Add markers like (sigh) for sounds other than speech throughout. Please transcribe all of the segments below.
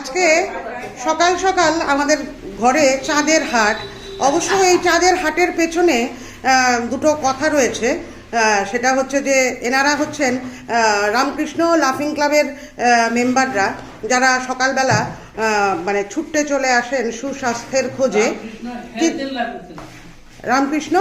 আজকে সকাল সকাল আমাদের ঘরে চাঁদের হাট। অবশ্য এই চাঁদের হাটের পেছনে দুটো কথা রয়েছে। সেটা হচ্ছে যে এনারা হচ্ছেন রামকৃষ্ণ লাফিং ক্লাবের মেম্বাররা যারা সকালবেলা মানে ছুটতে চলে আসেন সুস্বাস্থ্যের খোঁজে। রামকৃষ্ণ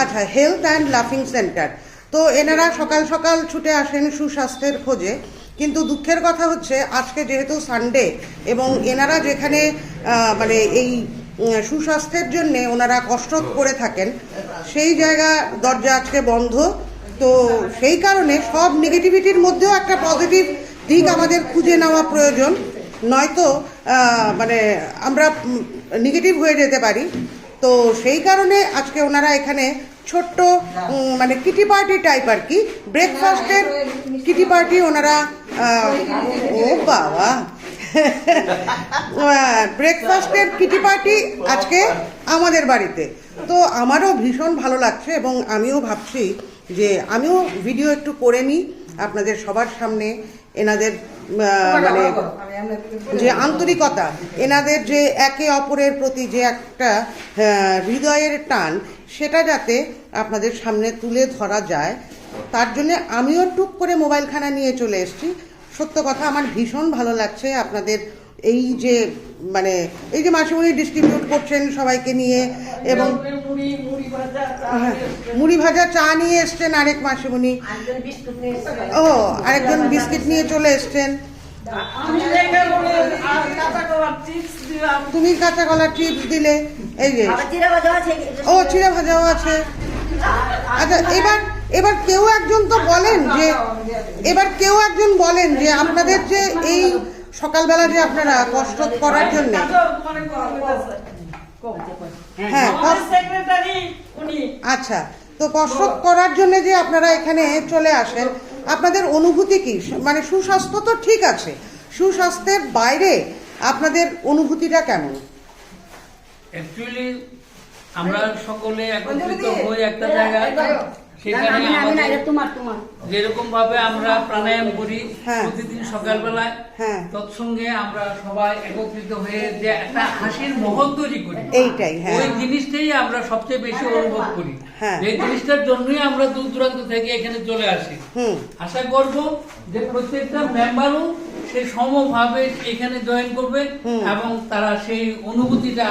আচ্ছা হেলথ অ্যান্ড লাফিং সেন্টার তো এনারা সকাল সকাল ছুটে আসেন সুস্বাস্থ্যের খোঁজে। কিন্তু দুঃখের কথা হচ্ছে, আজকে যেহেতু সানডে এবং এনারা যেখানে মানে এই সুস্বাস্থ্যের জন্য ওনারা কষ্ট করে থাকেন, সেই জায়গা, দরজা আজকে বন্ধ। তো সেই কারণে সব নেগেটিভিটির মধ্যেও একটা পজিটিভ দিক আমাদের খুঁজে নেওয়া প্রয়োজন। নয়তো মানে আমরা নেগেটিভ হয়ে যেতে পারি। তো সেই কারণে আজকে ওনারা এখানে ছোট্ট মানে কিটি পার্টি টাইপ আর কি ব্রেকফাস্টের কিটি পার্টি ওনারা ও বাবা। ব্রেকফাস্টের কিটি পার্টি আজকে আমাদের বাড়িতে। তো আমারও ভীষণ ভালো লাগছে এবং আমিও ভাবছি যে আমিও ভিডিও একটু করে নিই আপনাদের সবার সামনে এনাদের মানে যে আন্তরিকতা এনাদের যে একে অপরের প্রতি যে একটা হৃদয়ের টান সেটা যাতে আপনাদের সামনে তুলে ধরা যায় তার জন্য আমিও টুক করে মোবাইলখানা নিয়ে চলে এসেছি। সত্য কথা আমার ভীষণ ভালো লাগছে আপনাদের এই যে মানে এই যে মাসিমণি ডিস্ট্রিবিউট করছেন সবাইকে নিয়ে এবং হ্যাঁ, মুড়ি ভাজা চা নিয়ে এসছেন আরেক মাসিমণি। ও আরেকজন বিস্কিট নিয়ে চলে এসছেন। তুমি কাঁচা কলা চিপস দিলে এই যে। ও চিড়ে ভাজাও আছে। আচ্ছা এবার এবার কেউ একজন তো বলেন যে এবার কেউ একজন বলেন যে আপনাদের যে এই সকালবেলা যে আপনারা কষ্ট করার জন্য। হ্যাঁ কষ্ট- সেক্রেটারি উনি। আচ্ছা তো কষ্ট করার জন্য যে আপনারা এখানে চলে আসেন আপনাদের অনুভূতি কি? মানে সুস্বাস্থ্য তো ঠিক আছে সুস্বাস্থ্যের বাইরে আপনাদের অনুভূতিটা কেমন? অ্যাকচুয়ালি আমরা সকলে একত্রিত হই একটা জায়গায় সেখানে যেরকম ভাবে আমরা প্রাণায়াম করি হ্যাঁ। প্রতিদিন সকালবেলায় হ্যাঁ। তৎসঙ্গে আমরা সবাই একত্রিত হয়ে যে একটা হাসির মহল তৈরি করি। এইটাই হ্যাঁ। ওই জিনিসটাই আমরা সবচেয়ে বেশি অনুভব করি। এই জিনিসটার জন্যই আমরা দূর দূরান্ত থেকে এখানে চলে আসি। আশা করব যে প্রত্যেকটা মেম্বারও সেই সমভাবে এখানে জয়েন করবে এবং তারা সেই অনুভূতিটা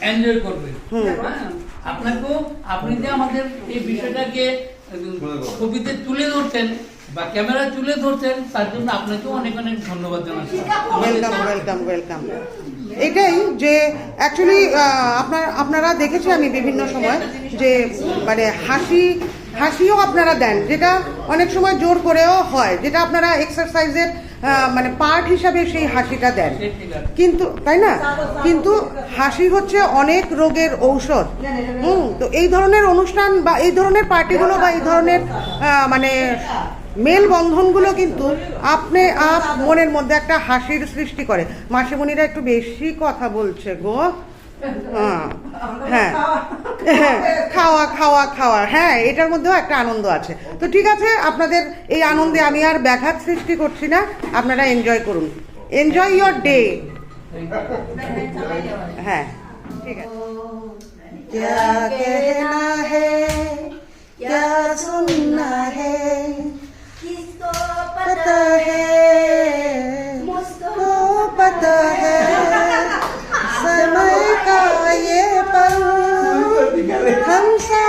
এনজয় করবে। হ্যাঁ? আপনাকেও আপনি যে আমাদের এই বিষয়টাকে ছবিতে তুলে ধরতেন বা ক্যামেরা তুলে ধরতেন তার জন্য আপনাকে অনেক অনেক ধন্যবাদ জানাচ্ছি। ওয়েলকাম ওয়েলকাম ওয়েলকাম এটাই যে অ্যাকচুয়ালি আপনার আপনারা দেখেছি আমি বিভিন্ন সময় যে মানে হাসি হাসিও আপনারা দেন যেটা অনেক সময় জোর করেও হয় যেটা আপনারা এক্সারসাইজের মানে পার্ট হিসাবে সেই হাসিটা দেন। কিন্তু তাই না? কিন্তু হাসি হচ্ছে অনেক রোগের ঔষধ। হুম তো এই ধরনের অনুষ্ঠান বা এই ধরনের পার্টিগুলো বা এই ধরনের মানে মেলবন্ধনগুলো কিন্তু আপনি আপ মনের মধ্যে একটা হাসির সৃষ্টি করে। মাসিমণিরা একটু বেশি কথা বলছে গো। হ্যাঁ হ্যাঁ হ্যাঁ, খাওয়া খাওয়া খাওয়া হ্যাঁ এটার মধ্যেও একটা আনন্দ আছে তো ঠিক আছে আপনাদের এই আনন্দে আমি আর ব্যাঘাত সৃষ্টি করছি না আপনারা এনজয় করুন এনজয় ইয়োর ডে হ্যাঁ ঠিক আছে क्या कहना है क्या सुनना है किसको पता है मुझको पता है समय (laughs) का ये पल हम सा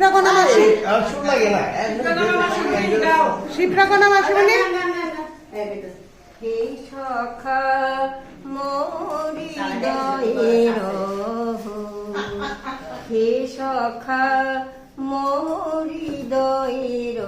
শিপ্রাকোনা মাসি? শিপ্রাকোনা মাসি মানে হে সখা মোরি দয়ের হে সখা মোরি দয়ের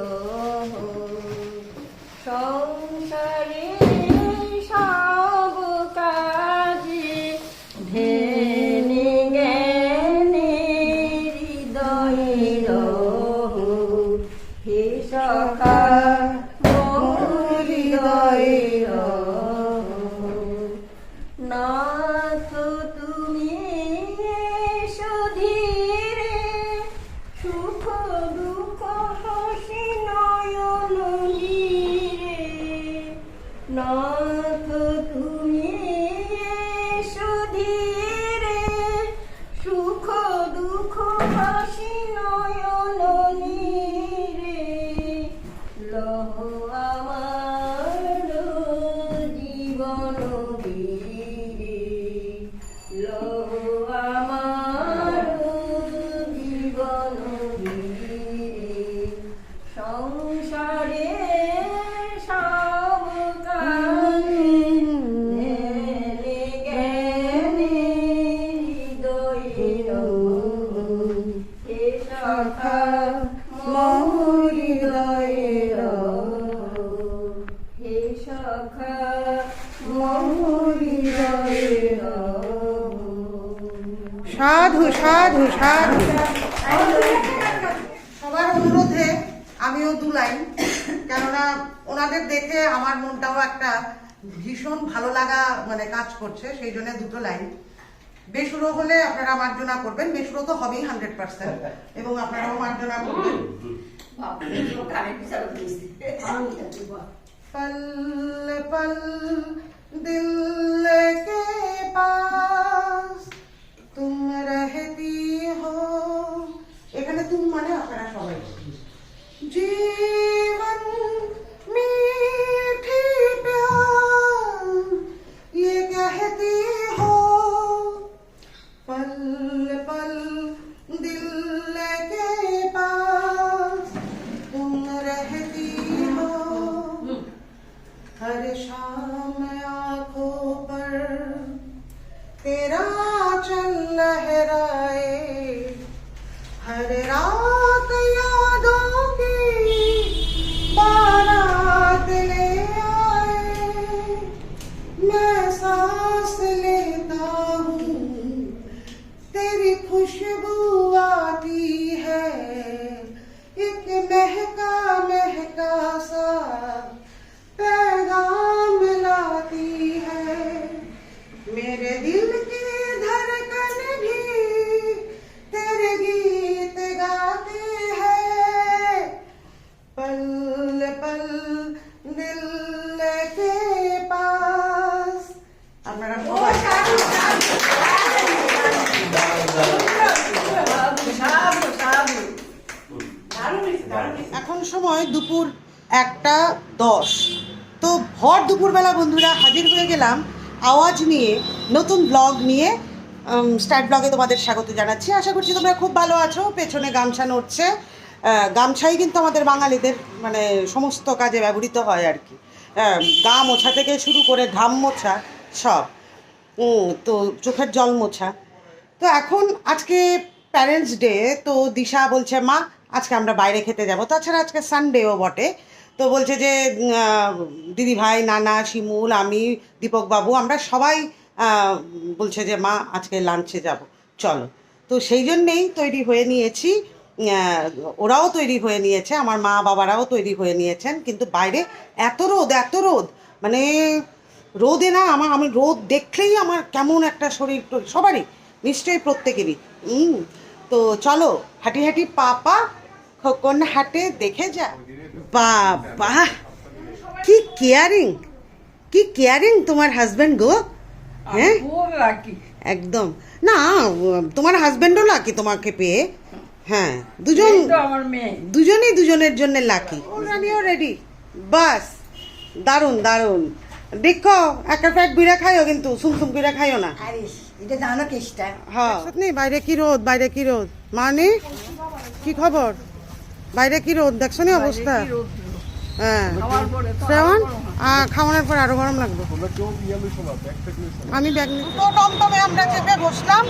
সাধু সাধু সাধু সবার অনুরোধে আমিও দু লাইন কেননা ওনাদের দেখে আমার মনটাও একটা ভীষণ ভালো লাগা মানে কাজ করছে সেই জন্য দুটো লাইন বেসুরো হলে আপনারা মার্জনা করবেন বেসুরো তো হবেই হান্ড্রেড পার্সেন্ট এবং আপনারাও মার্জনা করবেন पल पल दिल के पास তুম রহতি হো। এখানে তুম মানে আপনারা সবাই। যে ভর দুপুরবেলা বন্ধুরা হাজির হয়ে গেলাম আওয়াজ নিয়ে, নতুন ব্লগ নিয়ে স্টার্ট ব্লগে তোমাদের স্বাগত জানাচ্ছি। আশা করছি তোমরা খুব ভালো আছো, পেছনে গামছা নড়ছে। গামছাই কিন্তু আমাদের বাঙালিদের মানে সমস্ত কাজে ব্যবহৃত হয় আর কি। গা মোছা থেকে শুরু করে ঘাম মোছা সব। তো চোখের জল মোছা। তো এখন আজকে প্যারেন্টস ডে তো দিশা বলছে, মা, আজকে আমরা বাইরে খেতে যাব। তাছাড়া আজকে সানডেও বটে। তো বলছে যে দিদি ভাই, নানা, শিমুল, আমি, দীপক বাবু, আমরা সবাই বলছে যে, মা, আজকে লাঞ্চে যাব। চলো। তো সেই জন্যেই তৈরি হয়ে নিয়েছি। ওরাও তৈরি হয়ে নিয়েছে, আমার মা বাবারাও তৈরি হয়ে নিয়েছেন, কিন্তু বাইরে এত রোদ এত রোদ। মানে রোদে না আমার আমি রোদ দেখলেই আমার কেমন একটা শরীর সবারই, নিশ্চয়ই প্রত্যেকেরই। তো চলো, হাঁটি হাঁটি পা পা খোকন হাটে দেখে যা। বাবা কি কেয়ারিং কি কেয়ারিং তোমার হাজবেন্ড গো হ্যাঁ? একদম। না তোমার হাজবেন্ডও লাকি তোমাকে পেয়ে। হ্যাঁ দুজন দুজনেই দুজনের জন্য লাকি। রানিও রেডি বাস দারুণ দারুণ। দেখো একটা প্যাক বিড়া খাইও কিন্তু সুম সুম করে খাইও না। এটা জানো কেসটা? হ্যাঁ। বাইরে কি রোদ বাইরে কি রোদ? মানে? কি খবর? বাইরে কি রোদ? দেখছ নি অবস্থা? হ্যাঁ। শ্রাবণ? খাওয়ানোর পর আরও গরম লাগবে। আমি ব্যাগ নিই তো টমটমে আমরা চেপে বসলাম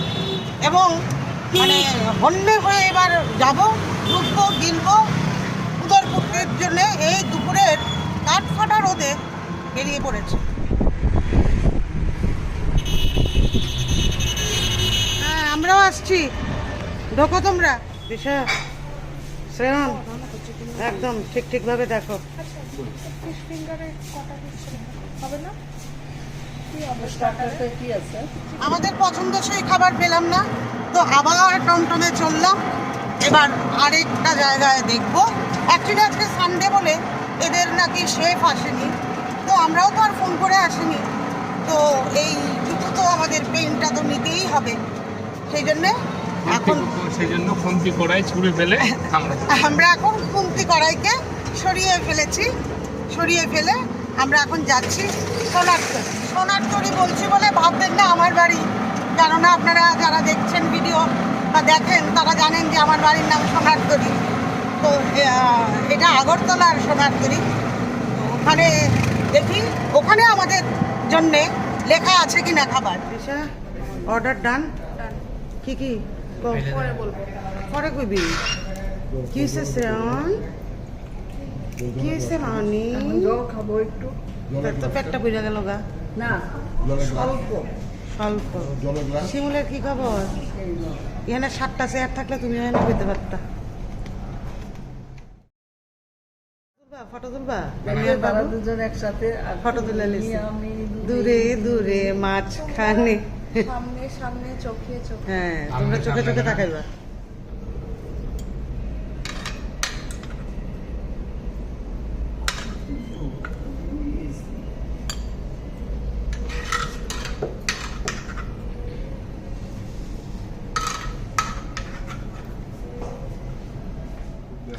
এবং মানে হন্যে হয়ে এবার যাব ঢুকবো গিলবো। উদরপুরের জন্য এই দুপুরের কাঠ ফাটা বেরিয়ে পড়েছে। হ্যাঁ আমরাও আসছি। ঢোকো তোমরা। দিশা শ্রেয়ন একদম ঠিক ঠিকভাবে দেখো। কি আছে? আমাদের পছন্দসই খাবার পেলাম না তো আবার টমটমে চললাম। এবার আরেকটা জায়গায় দেখব। অ্যাকচুয়ালি আজকে সানডে বলে এদের নাকি শেফ আসেনি তো আমরাও তো আর ফোন করে আসিনি। তো এই জুতো তো আমাদের পেনটা তো নিতেই হবে। সেই জন্যে এখন সেই জন্য ফোনটি করাই ছুড়ে ফেলে আমরা আমরা এখন কুমতি কড়াইকে সরিয়ে ফেলেছি সরিয়ে ফেলে আমরা এখন যাচ্ছি সোনার তরি। সোনার তরি বলছি বলে ভাববেন না আমার বাড়ি। কেননা আপনারা যারা দেখছেন ভিডিও বা দেখেন তারা জানেন যে আমার বাড়ির নাম সোনার তরি। তো এটা আগরতলার সোনার তরি। তো ওখানে দেখি ওখানে আমাদের জন্যে লেখা আছে কি না খাবার অর্ডার ডান কি কি? পরে বলব। পরে কইবি। কি হয়েছে শ্রেয়ন? কি হয়েছে মানি? জল খাব একটু তো পেটটা বুঝা গেল গা। না শিমুলের কি খবর? এখানে সাতটা চেয়ার থাকলে তুমি এখানে পেতে পারতা। ফটো তুলবা? বাবু? দুজন একসাথে ফটো তুলে দূরে দূরে মাঝখানে। সামনে সামনে চোখে চোখে। হ্যাঁ তোমরা চোখে চোখে তাকাইবা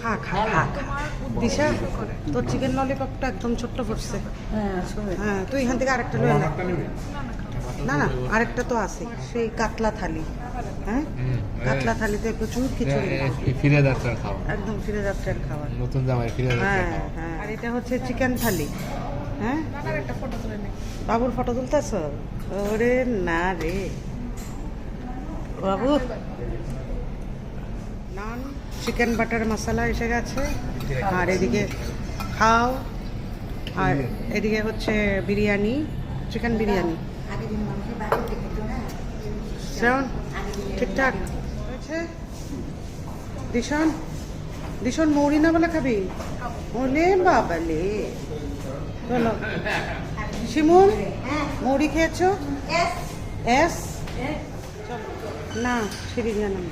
খা খা খা খা। দিশা তোর চিকেন ললিপপটা একদম ছোট্ট পড়ছে হ্যাঁ হ্যাঁ তুই এখান থেকে আরেকটা লয়ে নে। না না আরেকটা তো আছে। সেই কাতলা থালি। হ্যাঁ? কাতলা থালিতে প্রচুর খিচুড়ি। ফিরে যাত্রার একদম ফিরে যাত্রার খাবার নতুন জামাই ফিরে হ্যাঁ হ্যাঁ। আর এটা হচ্ছে চিকেন থালি। হ্যাঁ? বাবুর ফটো তুলতেছ? ওরে না রে। বাবু? নান চিকেন বাটার মশলা এসে গেছে। আর এদিকে খাও। আর এদিকে হচ্ছে বিরিয়ানি চিকেন বিরিয়ানি। শ্রাবণ ঠিকঠাক? হয়েছে? দিশন? দিশন মৌরি না বলে খাবি? ওলে বাবালে। চলো শিমুল মৌরি খেয়েছো? এস চলো। না সিঁড়ি জানাম